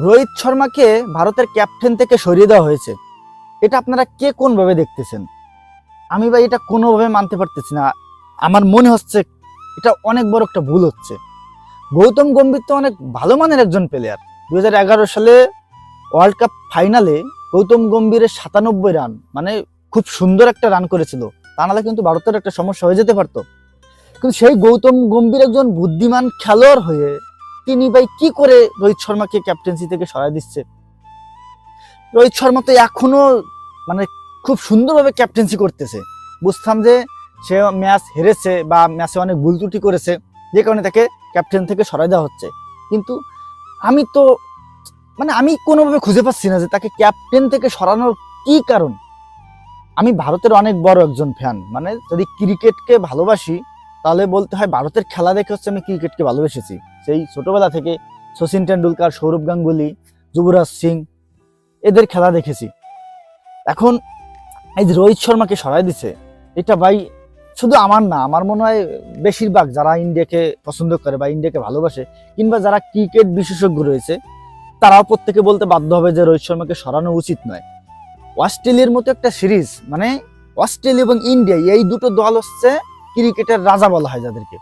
রোহিত শর্মাকে ভারতের ক্যাপ্টেন থেকে সরিয়ে দেওয়া হয়েছে। এটা আপনারা কে কোনভাবে দেখতেছেন? আমি ভাই এটা কোনোভাবে মানতে পারতেছি না। আমার মনে হচ্ছে এটা অনেক বড় একটা ভুল হচ্ছে। গৌতম গম্ভীর তো অনেক ভালো মানের একজন প্লেয়ার দু হাজার এগারো সালে ওয়ার্ল্ড কাপ ফাইনালে গৌতম গম্ভীরের সাতানব্বই রান মানে খুব সুন্দর একটা রান করেছিল। তা নাহলে কিন্তু ভারতের একটা সমস্যা হয়ে যেতে পারতো। কিন্তু সেই গৌতম গম্ভীর একজন বুদ্ধিমান খেলোয়াড় হয়ে তিনি ভাই কি করে রোহিত শর্মাকে ক্যাপ্টেন্সি থেকে সরাই দিচ্ছে? রোহিত শর্মা তো এখনও মানে খুব সুন্দরভাবে ক্যাপ্টেন্সি করতেছে। বুঝতাম যে সে ম্যাচ হেরেছে বা ম্যাচে অনেক ভুল ত্রুটি করেছে, যে কারণে তাকে ক্যাপ্টেন থেকে সরাই দেওয়া হচ্ছে। কিন্তু আমি তো মানে আমি কোনোভাবে খুঁজে পাচ্ছি না যে তাকে ক্যাপ্টেন থেকে সরানোর কি কারণ। আমি ভারতের অনেক বড় একজন ফ্যান মানে যদি ক্রিকেটকে ভালোবাসি তাহলে বলতে হয় ভারতের খেলা দেখে হচ্ছে আমি ক্রিকেটকে ভালোবেসেছি। সেই ছোটবেলা থেকে সচিন টেন্ডুলকার সৌরভ গাঙ্গুলি, যুবরাজ সিং, এদের খেলা দেখেছি। এখন এই যে রোহিত শর্মাকে সরাই দিছে, এটা ভাই শুধু আমার না, আমার মনে হয় বেশিরভাগ যারা ইন্ডিয়াকে পছন্দ করে বা ইন্ডিয়াকে ভালোবাসে কিংবা যারা ক্রিকেট বিশেষজ্ঞ রয়েছে, তারাও প্রত্যেকে বলতে বাধ্য হবে যে রোহিত শর্মাকে সরানো উচিত নয়। অস্ট্রেলিয়ার মতো একটা সিরিজ মানে অস্ট্রেলিয়া এবং ইন্ডিয়া, এই দুটো দল হচ্ছে ক্রিকেটের রাজা বলা হয় যাদেরকে।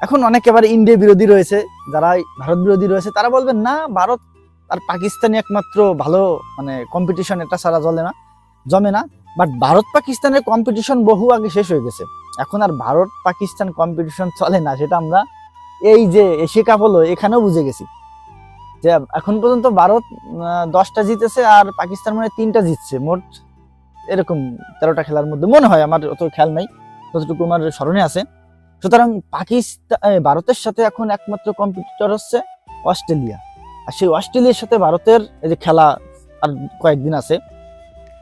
এখন অনেক এবার ইন্ডিয়া বিরোধী রয়েছে, যারা ভারত বিরোধী রয়েছে, তারা বলবেন, না, ভারত আর পাকিস্তানি একমাত্র ভালো মানে কম্পিটিশন এটা ছাড়া চলে না, জমে না। বাট ভারত পাকিস্তানের কম্পিটিশন বহু আগে শেষ হয়ে গেছে। এখন আর ভারত পাকিস্তান কম্পিটিশন চলে না, সেটা আমরা এই যে এশিয়া কাপ হলো, এখানেও বুঝে গেছি। যে এখন পর্যন্ত ভারত দশটা জিতেছে আর পাকিস্তান মানে তিনটা জিতছে, মোট এরকম তেরোটা খেলার মধ্যে। মনে হয়, আমার অত খেয়াল নাই। যতটুকু আমার স্মরণে আছে। সুতরাং পাকিস্তান ভারতের সাথে এখন একমাত্র কম্পিটিটর হচ্ছে অস্ট্রেলিয়া। আর সেই অস্ট্রেলিয়ার সাথে ভারতের এই যে খেলা আর কয়েকদিন আছে,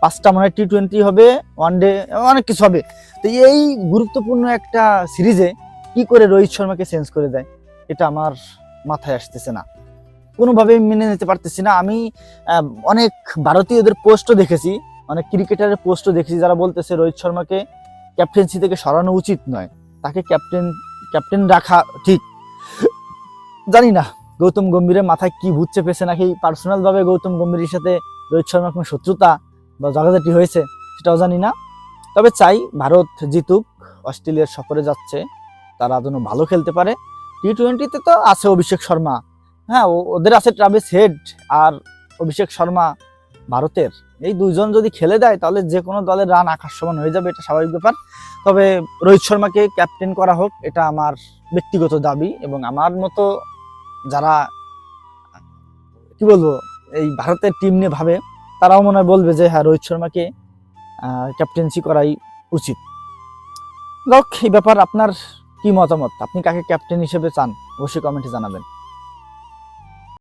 পাঁচটা মানে টি টোয়েন্টি হবে ওয়ান ডে অনেক কিছু হবে। তো এই গুরুত্বপূর্ণ একটা সিরিজে কি করে রোহিত শর্মাকে চেঞ্জ করে দেয়, এটা আমার মাথায় আসতেছে না। কোনোভাবেই মেনে নিতে পারতেছি না। আমি অনেক ভারতীয়দের পোস্টও দেখেছি, অনেক ক্রিকেটারের পোস্টও দেখেছি যারা বলতেছে রোহিত শর্মাকে ক্যাপ্টেন্সি থেকে সরানো উচিত নয়। তাকে ক্যাপ্টেন ক্যাপ্টেন রাখা ঠিক। জানি না গৌতম গম্ভীরের মাথায় কি ভূত চেপেছে নাকি পার্সোনালভাবে গৌতম গম্ভীরের সাথে রোহিত শর্মার কোনো শত্রুতা বা ঝগড়াঝাটি হয়েছে সেটাও জানি না। তবে চাই ভারত জিতুক, অস্ট্রেলিয়ার সফরে যাচ্ছে, তারা যেন ভালো খেলতে পারে। টি টোয়েন্টিতে তো আছে অভিষেক শর্মা। হ্যাঁ ওদের আছে ট্রাভিস হেড আর অভিষেক শর্মা ভারতের। এই দুইজন যদি খেলে দেয়, তাহলে যে কোনো দলের রান আকাশ সমান হয়ে যাবে, এটা স্বাভাবিক ব্যাপার। তবে রোহিত শর্মাকে ক্যাপ্টেন করা হোক, এটা আমার ব্যক্তিগত দাবি এবং আমার মতো যারা, কি বলব, এই ভারতের টিম নিয়ে ভাবে, তারাও মনে হয় বলবে যে হ্যাঁ রোহিত শর্মাকে ক্যাপ্টেন্সি করাই উচিত। যাক, এই ব্যাপার, আপনার কি মতামত? আপনি কাকে ক্যাপ্টেন হিসেবে চান? অবশ্যই কমেন্টে জানাবেন।